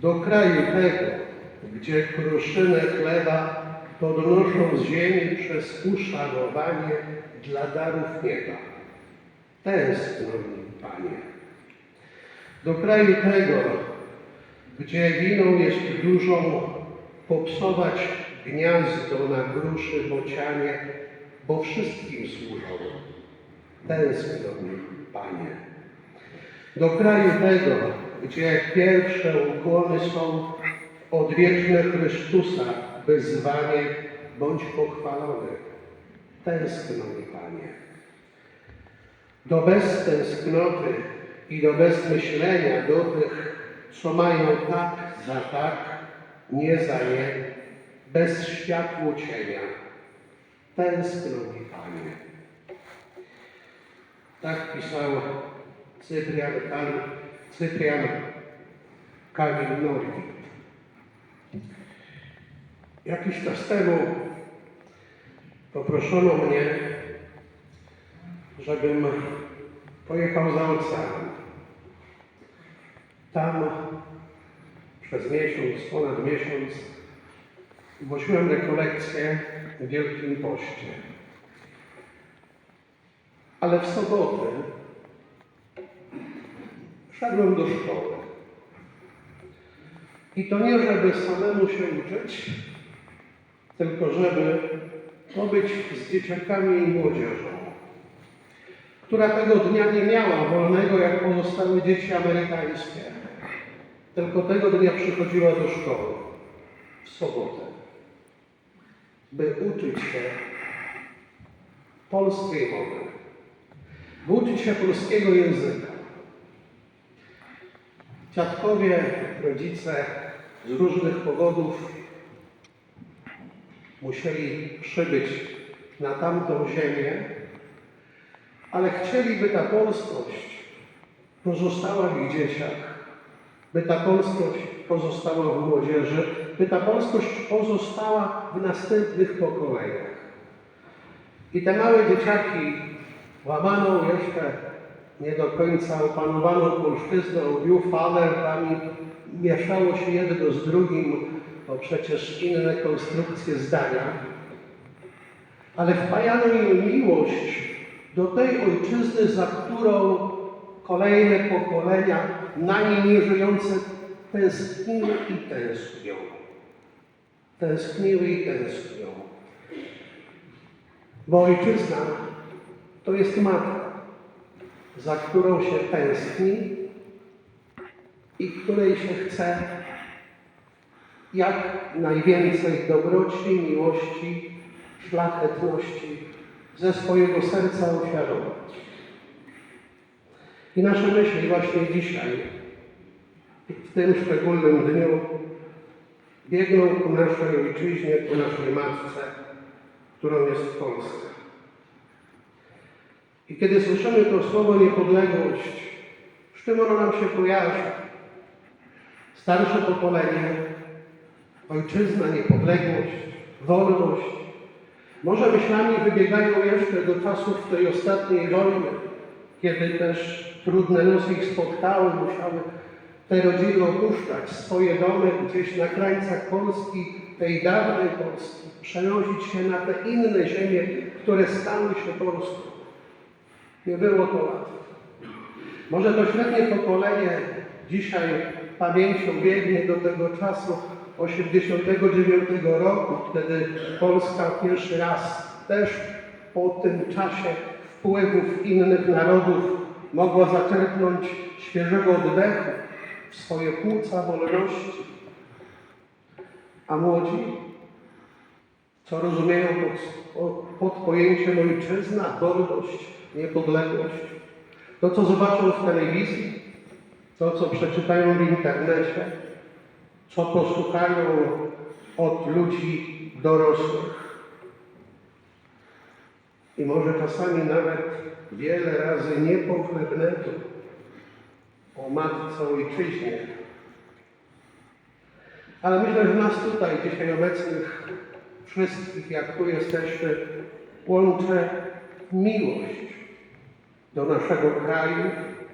do kraju tego, gdzie kruszynę chleba podnoszą z ziemi przez uszanowanie dla darów nieba. Tęskno mi, Panie. Do kraju tego, gdzie winą jest dużą, popsować gniazdo na gruszy bocianie, bo wszystkim służą. Tęskno mi, Panie. Do kraju tego, gdzie pierwsze ukłony są odwieczne Chrystusa, wyzwanie bądź pochwalony. Tęskno mi, Panie. Do beztęsknoty i do bezmyślenia do tych, co mają tak za tak, nie za nie, bez światło cienia. Tęskno mi, Panie. Tak pisał Cyprian, Kal- Cyprian Kamil Norwid. Jakiś czas temu poproszono mnie, żebym pojechał za ocean. Tam przez miesiąc, ponad miesiąc głosiłem rekolekcję w Wielkim Poście. Ale w sobotę szedłem do szkoły. I to nie, żeby samemu się uczyć, tylko żeby pobyć z dzieciakami i młodzieżą, która tego dnia nie miała wolnego jak pozostałe dzieci amerykańskie, tylko tego dnia przychodziła do szkoły w sobotę, by uczyć się polskiej mowy, by uczyć się polskiego języka. Dziadkowie, rodzice z różnych powodów musieli przybyć na tamtą ziemię, ale chcieli, by ta polskość pozostała w ich dzieciach, by ta polskość pozostała w młodzieży, by ta polskość pozostała w następnych pokoleniach. I te małe dzieciaki łamaną jeszcze nie do końca opanowaną polszczyzną New Father, tam mieszało się jedno z drugim, bo przecież inne konstrukcje zdania, ale wpajano im miłość do tej ojczyzny, za którą kolejne pokolenia na niej nie żyjące tęskniły i tęsknią. Tęskniły i tęsknią. Bo ojczyzna to jest matka, za którą się tęskni i której się chce jak najwięcej dobroci, miłości, szlachetności ze swojego serca ofiarować. I nasze myśli właśnie dzisiaj, w tym szczególnym dniu, biegną ku naszej ojczyźnie, ku naszej matce, którą jest Polska. I kiedy słyszymy to słowo niepodległość, z czym ono nam się kojarzy? Starsze pokolenie, ojczyzna, niepodległość, wolność. Może myślami wybiegają jeszcze do czasów tej ostatniej wojny, kiedy też trudne losy ich spotkały, musiały te rodziny opuszczać swoje domy gdzieś na krańcach Polski, tej dawnej Polski, przenosić się na te inne ziemie, które stały się Polską. Nie było to łatwe. Może to średnie pokolenie dzisiaj pamięcią biegnie do tego czasu 89 roku, wtedy Polska pierwszy raz też po tym czasie wpływów innych narodów mogła zaczerpnąć świeżego oddechu w swoje płuca wolności. A młodzi, co rozumieją pod, pod pojęciem ojczyzna, godność, niepodległość, to co zobaczą w telewizji, to co przeczytają w internecie, co posłuchają od ludzi dorosłych. I może czasami nawet wiele razy niepochlebnego o matce ojczyźnie. Ale myślę, że nas tutaj dzisiaj obecnych wszystkich, jak tu jesteśmy, łączy miłość do naszego kraju,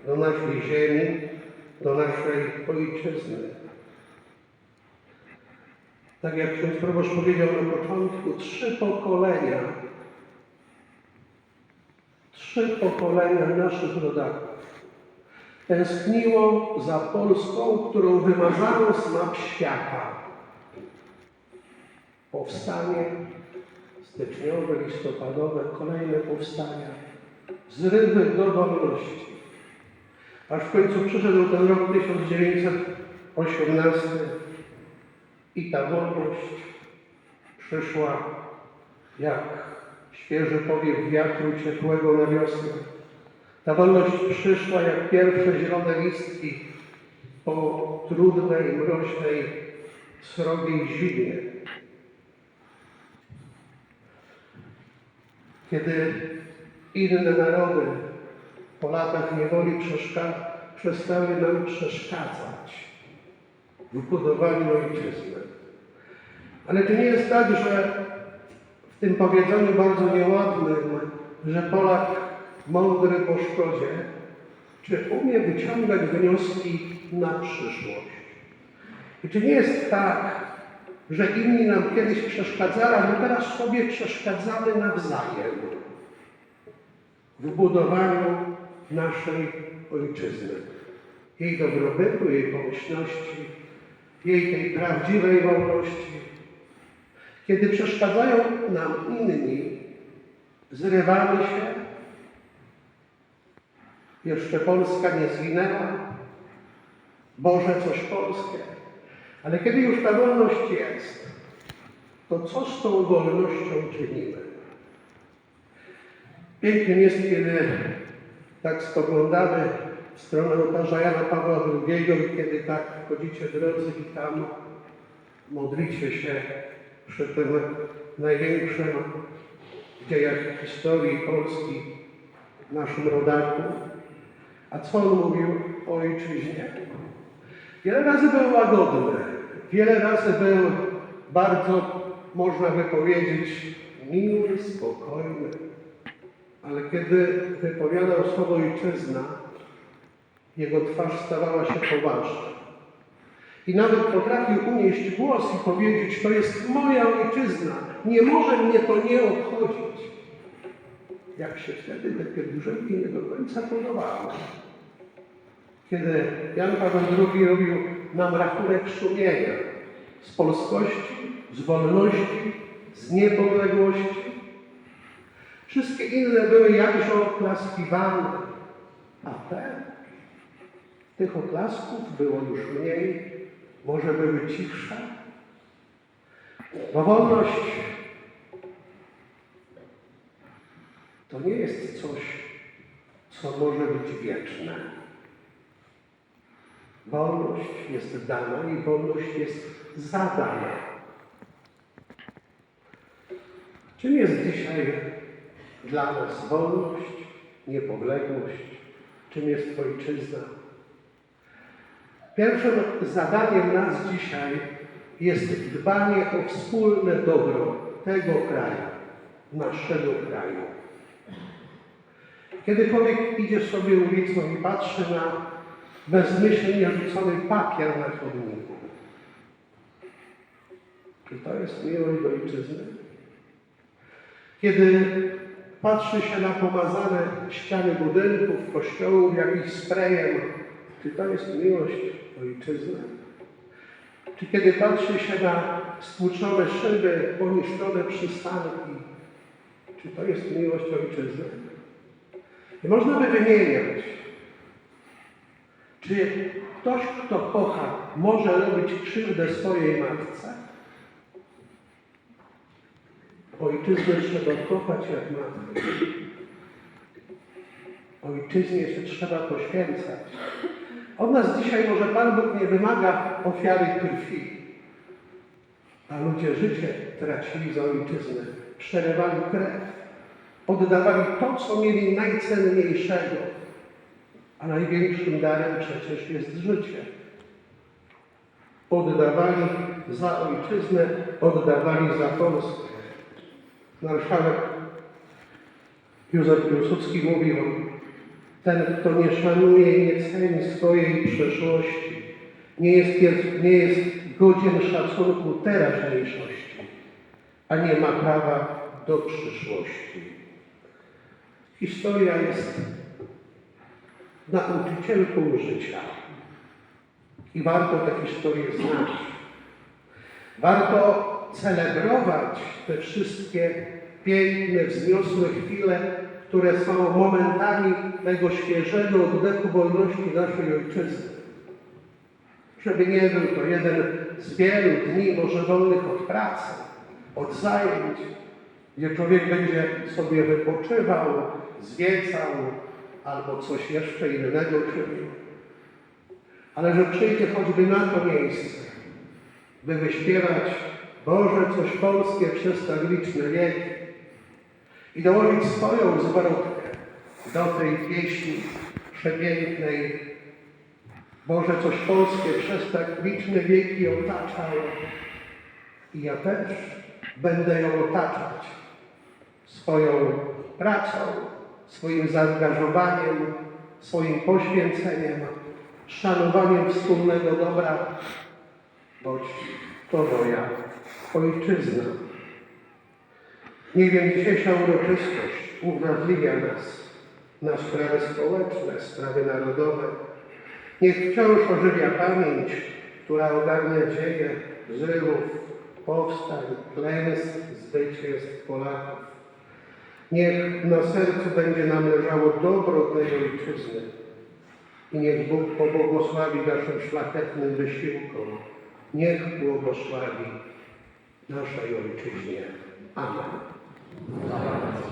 do naszej ziemi, do naszej ojczyzny. tak jak ksiądz proboszcz powiedział na początku, trzy pokolenia, trzy pokolenia naszych rodaków tęskniło za Polską, którą wymazano z map świata. Powstanie styczniowe, listopadowe, kolejne powstania, zrywy do wolności. Aż w końcu przyszedł ten rok 1918 i ta wolność przyszła jak świeży powiew wiatru ciepłego na wiosnę. Ta wolność przyszła jak pierwsze zielone listki po trudnej, mroźnej, srogiej zimie. Kiedy inne narody po latach niewoli przestały nam przeszkadzać w budowaniu ojczyzny. Ale czy nie jest tak, że w tym powiedzeniu bardzo nieładnym, że Polak mądry po szkodzie, czy umie wyciągać wnioski na przyszłość? I czy nie jest tak, że inni nam kiedyś przeszkadzali, a teraz sobie przeszkadzamy nawzajem w budowaniu naszej ojczyzny, jej dobrobytu, jej pomyślności, jej tej prawdziwej wolności. Kiedy przeszkadzają nam inni, zrywamy się, jeszcze Polska nie zginęła, Boże coś Polskie. Ale kiedy już ta wolność jest, to co z tą wolnością czynimy? Pięknym jest, kiedy tak spoglądamy w stronę ołtarza Jana Pawła II i kiedy tak chodzicie drodzy i tam modlicie się przy tym największym dziejach historii Polski naszym rodaku. A co on mówił o ojczyźnie? Wiele razy był łagodny, wiele razy był bardzo, można by powiedzieć, miły, spokojny. Ale kiedy wypowiadał słowo ojczyzna, jego twarz stawała się poważna. I nawet potrafił unieść głos i powiedzieć, to jest moja ojczyzna, nie może mnie to nie obchodzić. Jak się wtedy te pielgrzymki nie do końca podobały. Kiedy Jan Paweł II robił nam rachunek sumienia z polskości, z wolności, z niepodległości, wszystkie inne były jakże oklaskiwane, a te, tych oklasków było już mniej, może były cichsze. Bo wolność to nie jest coś, co może być wieczne. Wolność jest dana i wolność jest zadana. Czym jest dzisiaj dla nas wolność, niepodległość? Czym jest ojczyzna? Pierwszym zadaniem nas dzisiaj jest dbanie o wspólne dobro tego kraju, naszego kraju. Kiedy człowiek idzie sobie ulicą i patrzy na bezmyślnie rzucony papier na chodniku, czy to jest miłość do ojczyzny? Kiedy patrzy się na pomazane ściany budynków, kościołów jakimś sprayem, czy to jest miłość do ojczyzny? Czy kiedy patrzy się na stłuczone szyby, poniszczone przystanki, czy to jest miłość ojczyzny? I można by wymieniać, czy ktoś, kto kocha, może robić krzywdę swojej matce? Ojczyznę trzeba kochać jak matkę. Ojczyznie się trzeba poświęcać. Od nas dzisiaj może Pan Bóg nie wymaga ofiary krwi, a ludzie życie tracili za ojczyznę, przerywali krew, oddawali to, co mieli najcenniejszego, a największym darem przecież jest życie. Oddawali za ojczyznę, oddawali za Polskę. Marszałek Józef Piłsudski mówił, ten, kto nie szanuje i nie ceni swojej przeszłości, nie jest, nie jest godzien szacunku teraźniejszości, a nie ma prawa do przyszłości. Historia jest nauczycielką życia i warto tę historię znać. Warto celebrować te wszystkie piękne, wzniosłe chwile, które są momentami tego świeżego oddechu wolności naszej ojczyzny. Żeby nie był to jeden z wielu dni, może wolnych od pracy, od zajęć, gdzie człowiek będzie sobie wypoczywał, zwiecał albo coś jeszcze innego czynił. Ale że przyjdzie choćby na to miejsce, by wyśpiewać Boże coś polskie przez tak liczne wieki i dołożyć swoją zwrotkę do tej pieśni przepięknej Boże coś polskie przez tak liczne wieki otaczał i ja też będę ją otaczać swoją pracą, swoim zaangażowaniem, swoim poświęceniem, szanowaniem wspólnego dobra, boć to moja ojczyzna. Niech wiem dzisiejsza uroczystość uwrażliwia nas na sprawy społeczne, sprawy narodowe. Niech wciąż ożywia pamięć, która ogarnia dzieje zrywów, powstań, klęsk, zwycięstw Polaków. Niech na sercu będzie nam leżało dobro tej ojczyzny i niech Bóg pobłogosławi naszym szlachetnym wysiłkom. Niech błogosławi naszej ojczyźnie. Amen.